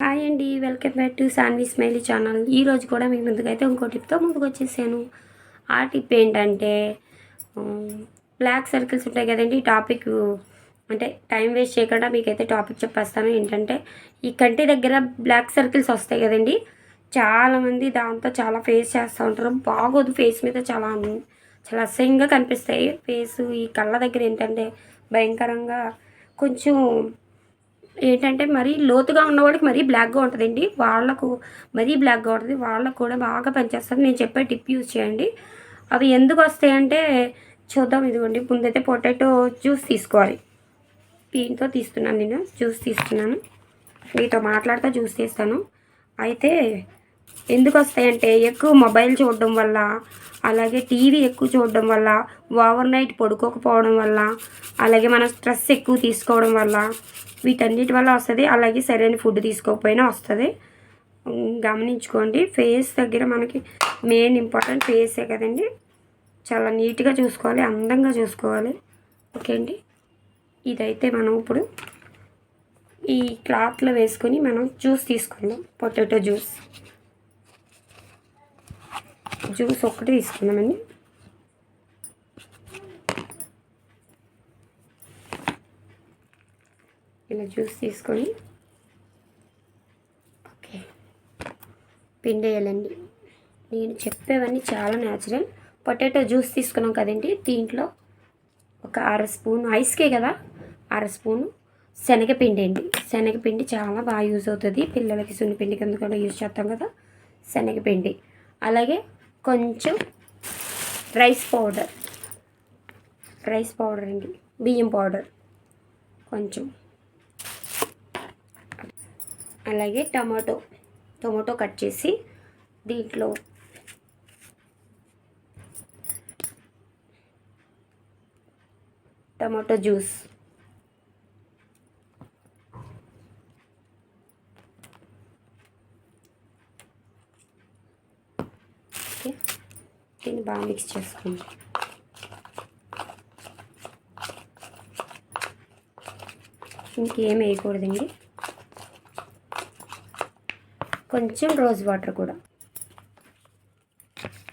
Hi అండి welcome back to Saanvi smiley channel. ఈరోజు కూడా మీ ముందుకైతే ఇంకో టిప్తో ముందుకు వచ్చేసాను ఆ టిప్ ఏంటంటే బ్లాక్ సర్కిల్స్ ఉంటాయి కదండి టాపిక్ అంటే టైం వేస్ట్ చేయకుండా మీకైతే టాపిక్ చెప్పేస్తాను. ఏంటంటే ఈ కంటి దగ్గర బ్లాక్ సర్కిల్స్ వస్తాయి కదండి చాలామంది దాంతో చాలా ఫేస్ చేస్తూ ఉంటారు. బాగోదు ఫేస్ మీద చాలా చాలా అసహ్యంగా కనిపిస్తాయి. ఫేస్ ఈ కళ్ళ దగ్గర ఏంటంటే భయంకరంగా కొంచెం ఏంటంటే మరీ లోతుగా ఉన్నవాడికి మరీ బ్లాక్గా ఉంటుందండి. వాళ్ళకు మరీ బ్లాక్గా ఉంటుంది. వాళ్ళకు కూడా బాగా పనిచేస్తుంది. నేను చెప్పే టిప్ యూజ్ చేయండి. అవి ఎందుకు వస్తాయంటే చూద్దాం ఇదిగోండి. ముందైతే పొటాటో జ్యూస్ తీసుకోవాలి. దీంతో తీస్తున్నాను నేను. జ్యూస్ తీస్తున్నాను. మీతో మాట్లాడుతూ జ్యూస్ తీస్తాను. అయితే ఎందుకు వస్తాయంటే ఎక్కువ మొబైల్ చూడడం వల్ల అలాగే టీవీ ఎక్కువ చూడడం వల్ల ఓవర్ నైట్ పడుకోకపోవడం వల్ల అలాగే మనం స్ట్రెస్ ఎక్కువ తీసుకోవడం వల్ల వీటన్నిటి వల్ల వస్తుంది. అలాగే సరైన ఫుడ్ తీసుకోకపోయినా వస్తుంది. గమనించుకోండి. ఫేస్ దగ్గర మనకి మెయిన్ ఇంపార్టెంట్ ఫేసే కదండి. చాలా నీట్గా చూసుకోవాలి అందంగా చూసుకోవాలి. ఓకే అండి. ఇదైతే మనం ఇప్పుడు ఈ క్లాత్లో వేసుకొని మనం జ్యూస్ తీసుకుందాం. Potato juice. జ్యూస్ ఒక్కటి తీసుకున్నామండి ఇలా జ్యూస్ తీసుకొని ఓకే. పిండి వేయాలండి నేను చెప్పేవన్నీ చాలా న్యాచురల్ పొటాటో జ్యూస్ తీసుకున్నాం కదండి దీంట్లో ఒక అర స్పూన్ ఐస్కే కదా అర స్పూను శనగపిండి అండి. శనగపిండి చాలా బాగా యూజ్ అవుతుంది. పిల్లలకి సున్నిపిండి కింద కూడా యూజ్ చేస్తాం కదా శనగపిండి. అలాగే కొంచెం రైస్ పౌడర్. రైస్ పౌడర్ అండి. బియ్యం పౌడర్. కొంచెం. అలాగే టమాటో. టమాటో కట్ చేసి దీంట్లో టమాటో జ్యూస్. వేసి దీన్ని బాగా మిక్స్ చేసుకోండి ఇంకేం వేయకూడదండి. కొంచెం రోజ్ వాటర్ కూడా.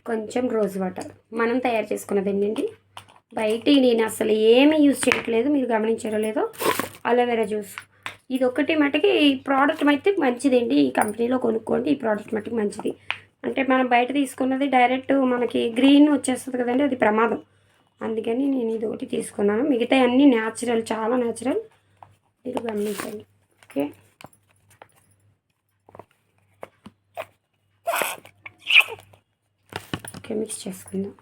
కొంచెం రోజ్ వాటర్ మనం తయారు చేసుకున్నదండి అండి బయట నేను అసలు ఏమీ యూజ్ చేయట్లేదు. మీరు గమనించారో లేదో? అలోవెరా జ్యూస్ ఇది ఒకటి మటుకి ఈ ప్రోడక్ట్ అయితే మంచిదండి. ఈ కంపెనీలో కొనుక్కోండి. ఈ ప్రోడక్ట్ మటుకు మంచిది. అంటే మనం బయట తీసుకున్నది డైరెక్ట్ మనకి గ్రీన్ వచ్చేస్తుంది కదండి అది ప్రమాదం. అందుకని నేను ఇది ఒకటి తీసుకున్నాను. మిగతా అన్నీ న్యాచురల్ చాలా న్యాచురల్ మీరు గమనించండి. ఓకే ఓకే మిక్స్ చేసుకుందాం.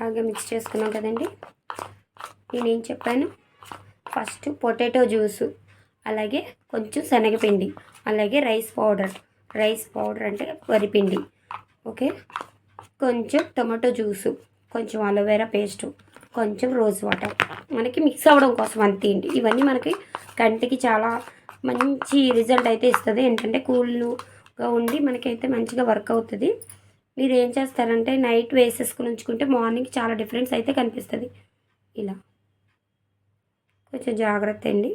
బాగా మిక్స్ చేసుకున్నాం కదండి. నేనేం చెప్పాను? ఫస్ట్ పొటాటో జ్యూసు అలాగే కొంచెం శనగపిండి అలాగే రైస్ పౌడర్. రైస్ పౌడర్ అంటే వరిపిండి ఓకే? కొంచెం టొమాటో జ్యూసు కొంచెం అలోవెరా పేస్టు కొంచెం రోజ్ వాటర్. మనకి మిక్స్ అవ్వడం కోసం అంతేంటి ఇవన్నీ మనకి కంటికి చాలా మంచి రిజల్ట్ అయితే ఇస్తుంది. ఏంటంటే కూల్గా ఉండి మనకైతే మంచిగా వర్క్ అవుతుంది. మీరు ఏం చేస్తారంటే నైట్ వేసేసుకుని ఉంచుకుంటే మార్నింగ్ చాలా డిఫరెన్స్ అయితే కనిపిస్తుంది. ఇలా. కొంచెం జాగ్రత్త అండి.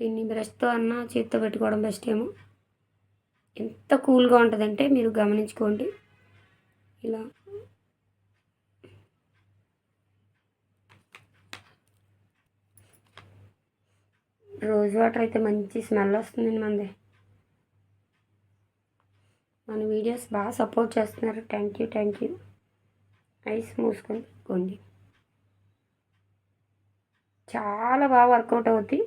దీన్ని బ్రష్తో అన్న చేత్తో పెట్టుకోవడం బెస్ట్ ఏమో. ఎంత కూల్గా ఉంటుందంటే మీరు గమనించుకోండి. ఇలా. రోజ్ వాటర్ అయితే మంచి స్మెల్ వస్తుందండి మనది మన వీడియోస్ బాగా సపోర్ట్ చేస్తున్నారు. Thank you thank you eyes మూసుకొని పెట్టుకోండి. చాలా బాగా వర్కౌట్ అవుద్ది.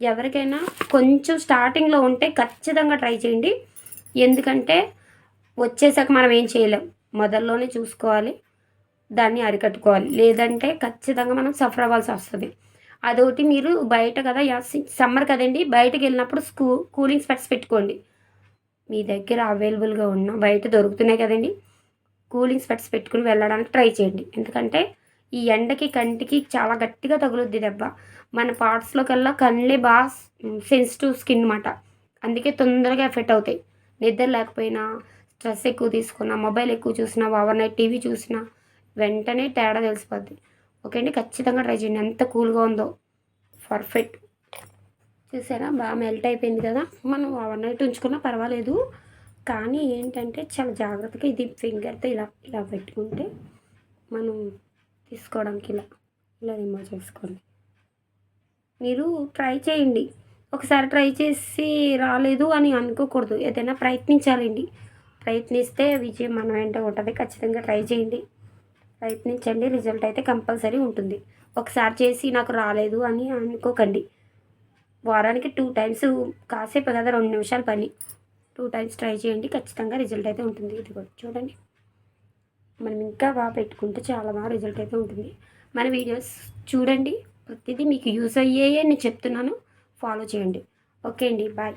ఎవరికైనా కొంచెం స్టార్టింగ్లో ఉంటే ఖచ్చితంగా ట్రై చేయండి. ఎందుకంటే వచ్చేసాక మనం ఏం చేయలేం. మొదల్లోనే చూసుకోవాలి. దాన్ని అరికట్టుకోవాలి. లేదంటే ఖచ్చితంగా మనం సఫర్ అవ్వాల్సి వస్తుంది. అదొకటి మీరు బయట కదా సమ్మర్ కదండి బయటకు వెళ్ళినప్పుడు స్కూ కూలింగ్ స్పెట్స్ పెట్టుకోండి. మీ దగ్గర అవైలబుల్గా ఉన్న బయట దొరుకుతున్నాయి కదండి. కూలింగ్ స్పెట్స్ పెట్టుకుని వెళ్ళడానికి ట్రై చేయండి. ఎందుకంటే ఈ ఎండకి కంటికి చాలా గట్టిగా తగులుద్ది దెబ్బ. మన పార్ట్స్లో కల్లా కళ్ళే బాగా సెన్సిటివ్ స్కిన్ అనమాట అందుకే తొందరగా ఎఫెక్ట్ అవుతాయి. నిద్ర లేకపోయినా స్ట్రెస్ ఎక్కువ తీసుకున్నా మొబైల్ ఎక్కువ చూసినా ఓవర్ నైట్ టీవీ చూసినా వెంటనే తేడా తెలిసిపోద్ది. ఓకే అండి ఖచ్చితంగా ట్రై చేయండి. ఎంత కూల్గా ఉందో. పర్ఫెక్ట్. చూసారా? బాగా మెల్ట్ అయిపోయింది కదా. మనం ఓవర్ నైట్ ఉంచుకున్నా పర్వాలేదు. కానీ ఏంటంటే చాలా జాగ్రత్తగా ఇది ఫింగర్తో ఇలా ఇలా పెట్టుకుంటే మనం తీసుకోవడానికి ఇలా. ఇలా రిమూవ్ చేసుకోండి. మీరు ట్రై చేయండి. ఒకసారి ట్రై చేసి రాలేదు అని అనుకోకూడదు. ఏదైనా ప్రయత్నించాలండి. ప్రయత్నిస్తే విజయం మన వెంట ఉంటుంది. ఖచ్చితంగా ట్రై చేయండి. ప్రయత్నించండి. రిజల్ట్ అయితే కంపల్సరీ ఉంటుంది. ఒకసారి చేసి నాకు రాలేదు అని అనుకోకండి. వారానికి టూ టైమ్స్ కాసేపు కదా రెండు నిమిషాల పని. టూ టైమ్స్ ట్రై చేయండి. ఖచ్చితంగా రిజల్ట్ అయితే ఉంటుంది. ఇది కూడా చూడండి. మనం ఇంకా బాగా పెట్టుకుంటే చాలా బాగా రిజల్ట్ అయితే ఉంటుంది. మన వీడియోస్ చూడండి. ప్రతిదీ మీకు యూస్ అయ్యాయే నేను చెప్తున్నాను. ఫాలో చేయండి. ఓకే అండి. బాయ్